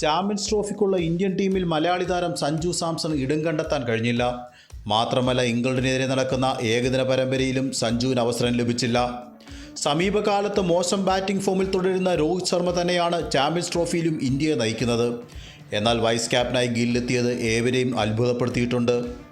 Champions ട്രോഫിക്കുള്ള Indian ടീമിൽ മലയാളി താരം സഞ്ജു സാംസൺ ഇടം കണ്ടെത്താൻ കഴിഞ്ഞില്ല. മാത്രമല്ല ഇംഗ്ലണ്ടിനെതിരെ നടക്കുന്ന ഏകദിന പരമ്പരയിലും സഞ്ജുവിന് അവസരം ലഭിച്ചില്ല. സമീപകാലത്ത് മോശം ബാറ്റിംഗ് ഫോമിൽ തുടരുന്ന രോഹിത് ശർമ്മ തന്നെയാണ് ചാമ്പ്യൻസ് ട്രോഫിയിലും ഇന്ത്യയെ നയിക്കുന്നത്. എന്നാൽ വൈസ് ക്യാപ്റ്റനായി ഗില്ലെത്തിയത് ഏവരെയും അത്ഭുതപ്പെടുത്തിയിട്ടുണ്ട്.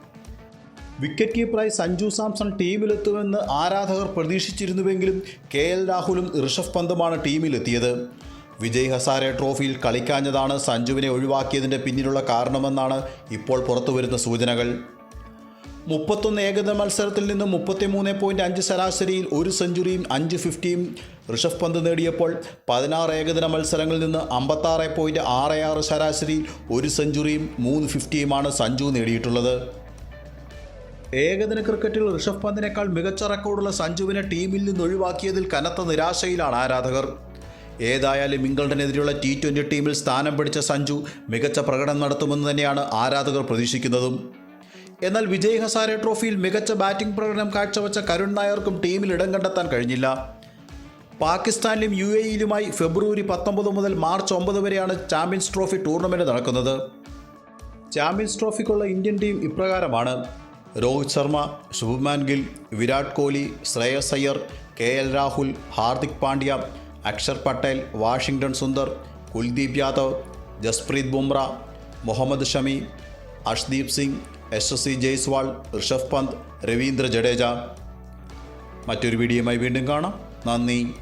വിക്കറ്റ് കീപ്പറായി സഞ്ജു സാംസൺ ടീമിലെത്തുമെന്ന് ആരാധകർ പ്രതീക്ഷിച്ചിരുന്നുവെങ്കിലും കെ എൽ രാഹുലും ഋഷഭ് പന്തുമാണ് ടീമിലെത്തിയത്. വിജയ് ഹസാരെ ട്രോഫിയിൽ കളിക്കാഞ്ഞതാണ് സഞ്ജുവിനെ ഒഴിവാക്കിയതിന്റെ പിന്നിലുള്ള കാരണമെന്നാണ് ഇപ്പോൾ പുറത്തുവരുന്ന സൂചനകൾ. മുപ്പത്തൊന്ന് ഏകദിന മത്സരത്തിൽ നിന്ന് മുപ്പത്തിമൂന്ന് പോയിന്റ് അഞ്ച് ശരാശരിയിൽ ഒരു സെഞ്ചുറിയും അഞ്ച് ഫിഫ്റ്റിയും ഋഷഭ് പന്ത് നേടിയപ്പോൾ പതിനാറ് ഏകദിന മത്സരങ്ങളിൽ നിന്ന് അമ്പത്താറ് പോയിന്റ് ആറ് ആറ് ശരാശരിയിൽ ഒരു സെഞ്ചുറിയും മൂന്ന് ഫിഫ്റ്റിയുമാണ് സഞ്ജു നേടിയിട്ടുള്ളത്. ഏകദിന ക്രിക്കറ്റിൽ ഋഷഭ് പന്തിനേക്കാൾ മികച്ച റെക്കോർഡുള്ള സഞ്ജുവിനെ ടീമിൽ നിന്ന് ഒഴിവാക്കിയതിൽ കനത്ത നിരാശയിലാണ് ആരാധകർ. ഏതായാലും ഇംഗ്ലണ്ടിനെതിരെയുള്ള ടി ട്വന്റി ടീമിൽ സ്ഥാനം പിടിച്ച സഞ്ജു മികച്ച പ്രകടനം നടത്തുമെന്ന് തന്നെയാണ് ആരാധകർ പ്രതീക്ഷിക്കുന്നതും. എന്നാൽ വിജയ് ഹസാരെ ട്രോഫിയിൽ മികച്ച ബാറ്റിംഗ് പ്രകടനം കാഴ്ചവെച്ച കരുൺ നായർക്കും ടീമിൽ ഇടം കണ്ടെത്താൻ കഴിഞ്ഞില്ല. പാകിസ്ഥാനിലും യു എ ഇയിലുമായി ഫെബ്രുവരി പത്തൊമ്പത് മുതൽ മാർച്ച് ഒമ്പത് വരെയാണ് ചാമ്പ്യൻസ് ട്രോഫി ടൂർണമെന്റ് നടക്കുന്നത്. ചാമ്പ്യൻസ് ട്രോഫിക്കുള്ള ഇന്ത്യൻ ടീം ഇപ്രകാരമാണ്. Rohit Sharma Shubman Gill Virat Kohli Shreyas Iyer K L Rahul Hardik Pandya Axar Patel Washington Sundar Kuldeep Yadav Jasprit Bumrah Mohammed Shami Arshdeep Singh C Jaiswal Rishabh Pant Ravindra Jadeja. മറ്റൊരു വീഡിയോയുമായി വീണ്ടും കാണാം. നന്ദി.